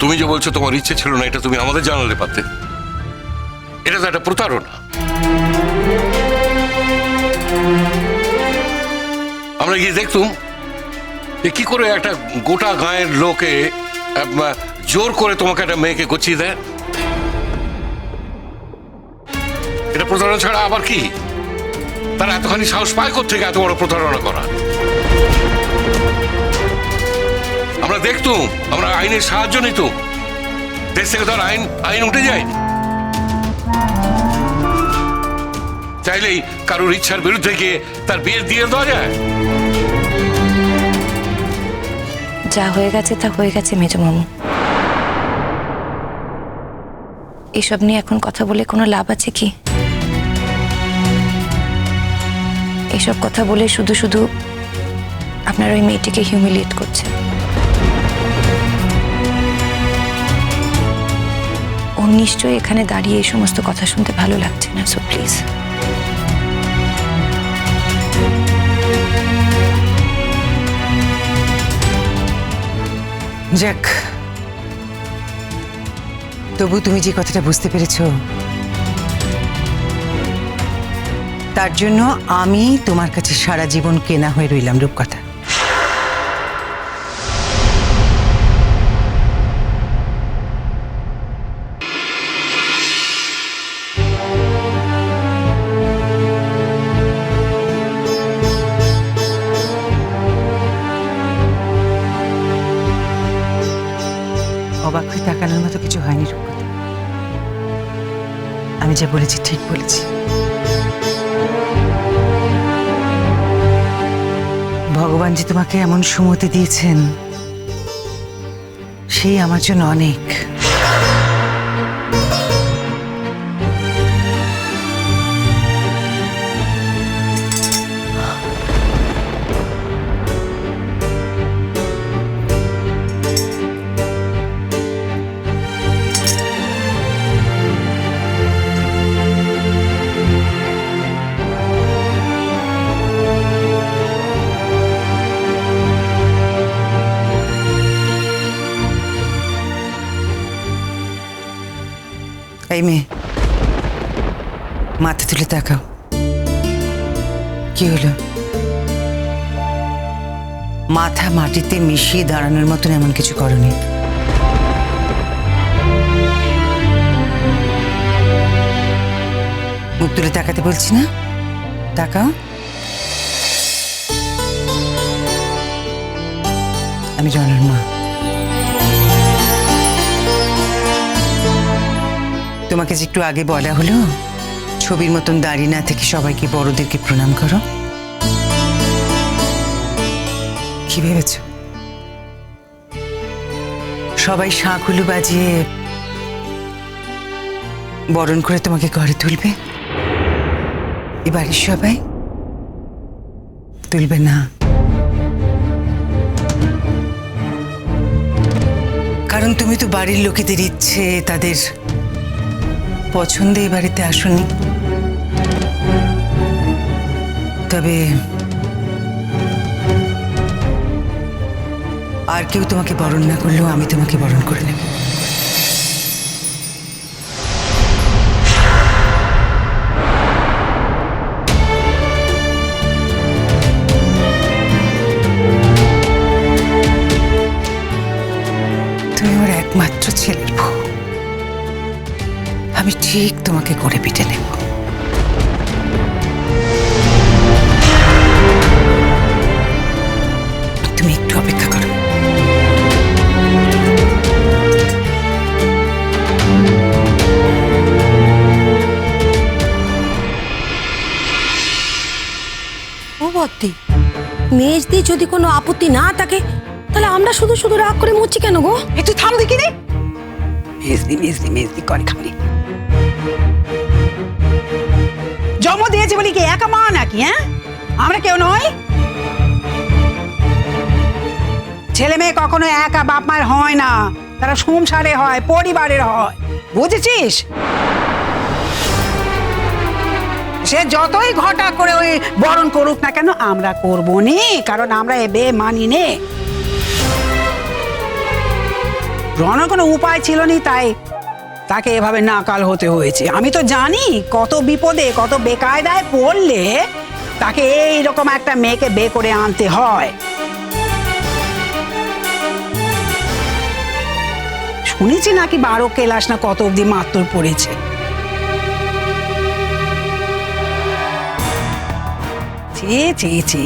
তুমি যে বলছো তোমার ইচ্ছে ছিল না, এটা তুমি আমাদের জানালে পারতে। এটা তো একটা প্রতারণা। আমরা গিয়ে দেখতুম যে কি করে একটা গোটা গায়ের লোকে জোর করে তোমাকে একটা মেয়েকে গছিয়ে দেয়। এটা প্রতারণা ছাড়া আবার কি? তারা এতখানি সাহস পায় থেকে এত বড় প্রতারণা করা? আমরা দেখতুম, আমরা আইনের সাহায্য নিতুম। দেশ থেকে ধর আইন আইন উঠে যায়নি চাইলেই কারোর ইচ্ছার বিরুদ্ধে গিয়ে তার বিয়ে দিয়ে দেওয়া যায়। যা হয়ে গেছে তা হয়ে গেছে, মেজো মামু। এসব নিয়ে এখন কথা বলে কোনো লাভ আছে কি? এসব কথা বলে শুধু শুধু আপনার ওই মেয়েটিকে হিউমিলিয়েট করছে। ওর নিশ্চয়ই এখানে দাঁড়িয়ে এই সমস্ত কথা শুনতে ভালো লাগছে না সো প্লিজ যাক, তবু তুমি যে কথাটা বুঝতে পেরেছ, তার জন্য আমি তোমার কাছে সারা জীবন কেনা হয়ে রইলাম রূপকথা হয়নি রূপকথা। আমি যা বলেছি ঠিক বলেছি। ভগবান যে তোমাকে এমন সুমতি দিয়েছেন, সেই আমার জন্য অনেক। এই মেয়ে মাথা তুলে তাকাও কি হলো মাথা মাটিতে মিশিয়ে দাঁড়ানোর মতন এমন কিছু করনি। মুখ তুলে তাকাতে বলছি না? তাকাও। আমি রনর মা। তোমাকে যে একটু আগে বলা হলো, ছবির মতন দাঁড়িয়ে না থেকে সবাইকে বড়দেরকে প্রণাম করো। কি ভেবেছ? সবাই শাঁখুলু বাজিয়ে বরণ করে তোমাকে ঘরে তুলবে? এ বাড়ির সবাই তুলবে না। কারণ তুমি তো বাড়ির লোকেদের ইচ্ছে, তাদের পছন্দে এই বাড়িতে আসুনি। তবে আর কেউ তোমাকে বরণ না করলেও আমি তোমাকে বরণ করে নেব। আমি ঠিক তোমাকে করে পিটে নেব। তুমি একটু অপেক্ষা করো। ও ভর্তি মেজদি যদি কোনো আপত্তি না থাকে তাহলে আমরা শুধু শুধু রাগ করে মরছি কেন গো? একটু থাম দেখি রে। মেজদি মেজদি মেজদি করে খালি বলি কি, একা মা নাকি হ্যাঁ? আমরা কেউ নই। ছেলে মেয়ে কখনো একা, বাপ মায়ের হয় না। তারা সংসারে হয়, পরিবারের হয়। বুঝেছিস? সে যতই ঘটা করে ওই বরণ করুক না কেন, আমরা করব নি, কারণ আমরা এ বে মানি নে। রণর কোনো উপায় ছিল নি, তাই তাকে এভাবে নাকাল হতে হয়েছে। আমি তো জানি কত বিপদে, কত বেকায়দায় পড়লে তাকে এই রকম একটা মেয়েকে বে করে আনতে হয়। শুনেছি নাকি বারো কেলাস না কত অব্দি মাত্র পড়েছে? ছি ছি ছি,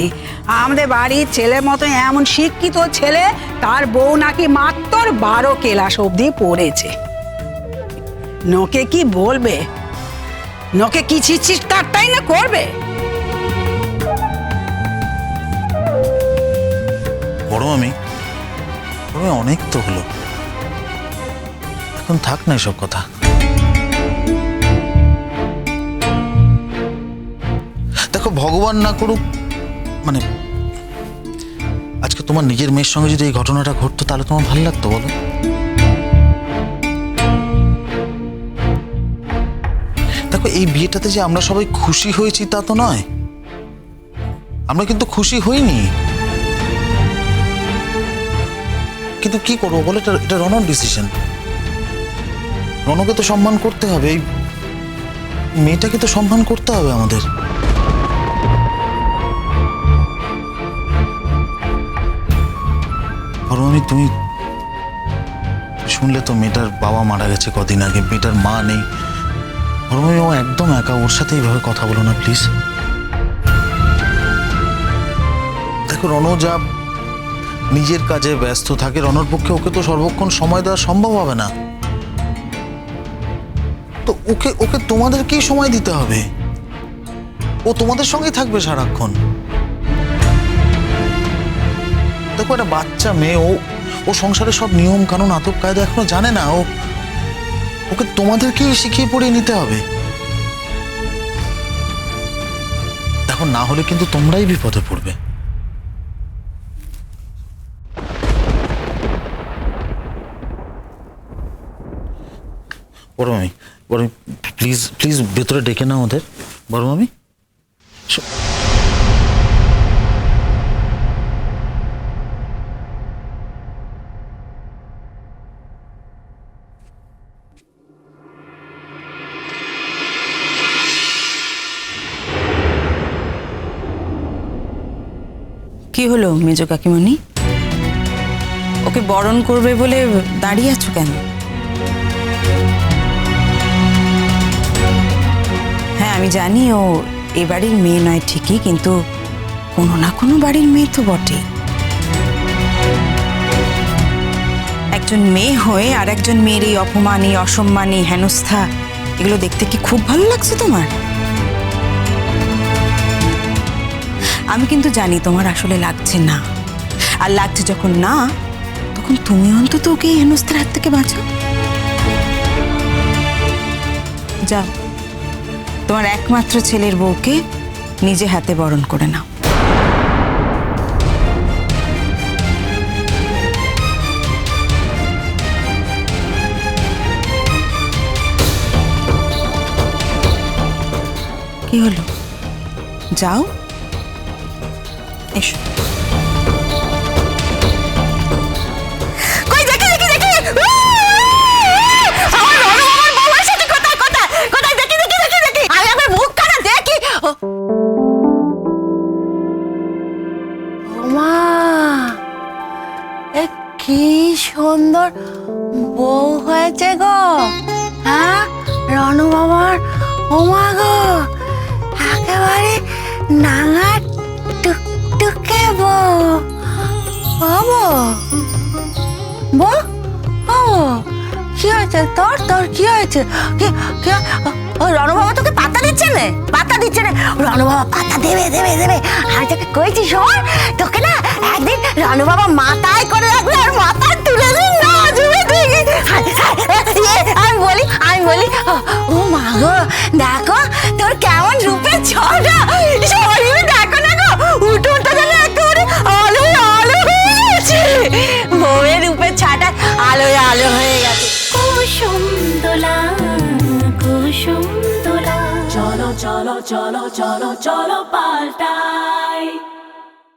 আমাদের বাড়ির ছেলে মতো এমন শিক্ষিত ছেলে, তার বউ নাকি মাত্র বারো কেলাস অবধি পড়েছে। নোকে কি বলবে? নোকে কি ছিচ্ছিস তারটাই না করবে? বড় আমি অনেক তো হলো এখন থাক না এসব কথা। দেখো, ভগবান না করুক মানে আজকে তোমার নিজের মেয়ের সঙ্গে যদি এই ঘটনাটা ঘটতো, তাহলে তোমার ভালো লাগতো, বলো। এই বিয়েটাতে যে আমরা সবাই খুশি হয়েছি তা তো নয়। আমরা কিন্তু খুশি হইনি। কিন্তু কি করব বলে, এটা এটা রনর ডিসিশন রনকে তো সম্মান করতে হবে, এই মেয়েটাকে তো সম্মান করতে হবে আমাদের। বরং আমি তুমি শুনলে তো মেয়েটার বাবা মারা গেছে কদিন আগে, মেয়েটার মা নেই। ও একদম একা, ওর সাথে এইভাবে কথা বলো না প্লিজ দেখো রণ যা নিজের কাজে ব্যস্ত থাকে রণর পক্ষে ওকে তো সর্বক্ষণ সময় দেওয়া সম্ভব হবে না। তো ওকে ওকে তোমাদেরকেই সময় দিতে হবে। ও তোমাদের সঙ্গেই থাকবে সারাক্ষণ। দেখো, একটা বাচ্চা মেয়ে, ও ও সংসারের সব নিয়ম কানুন আতপ কায়দা এখনও জানে না, ও ওকে তোমাদেরকেই শিখিয়ে পড়িয়ে নিতে হবে। দেখো, না হলে কিন্তু তোমরাই বিপদে পড়বে। বড় মামি, বড় প্লিজ প্লিজ ভেতরে ডেকে নাও ওদের। বড় মামি কি হলো মেজ কাকিমণি? ওকে বরণ করবে বলে দাঁড়িয়ে আছো কেন? হ্যাঁ আমি জানি ও এ বাড়ির মেয়ে নয় ঠিকই, কিন্তু কোনো না কোনো বাড়ির মেয়ে তো বটে একজন মেয়ে হয়ে আর একজন মেয়ের এই অপমান, এই অসম্মান, এই হেনস্থা, এগুলো দেখতে কি খুব ভালো লাগছে তোমার? আমি কিন্তু জানি তোমার আসলে লাগছে না। আর লাগছে যখন না, তখন তুমি অন্তত ওকে হেনস্থার হাত থেকে বাঁচো যাও। তোমার একমাত্র ছেলের বউকে নিজে হাতে বরণ করে নাও। কি হলো? যাও। এসো। কি সুন্দর বউ হয়েছে গো। হ্যাঁ রনু বাবার ওমা গো। একেবারে নাঙা বাবু? কি হয়েছে? তোর তোর কি হয়েছে? ও তোকে পাতা দিচ্ছে না? পাতা দিচ্ছে না? রনু বাবা পাতা দেবে দেবে দেবে। আমি তোকে কইছি শোন, তোকে না একদিন রনু বাবা মাথায় করে রাখবে আর মাথা তুলে আমি বলি আমি বলি, ও- দেখো, তোর কেমন রূপের ছটা চলো চলো চলো পাল্টাই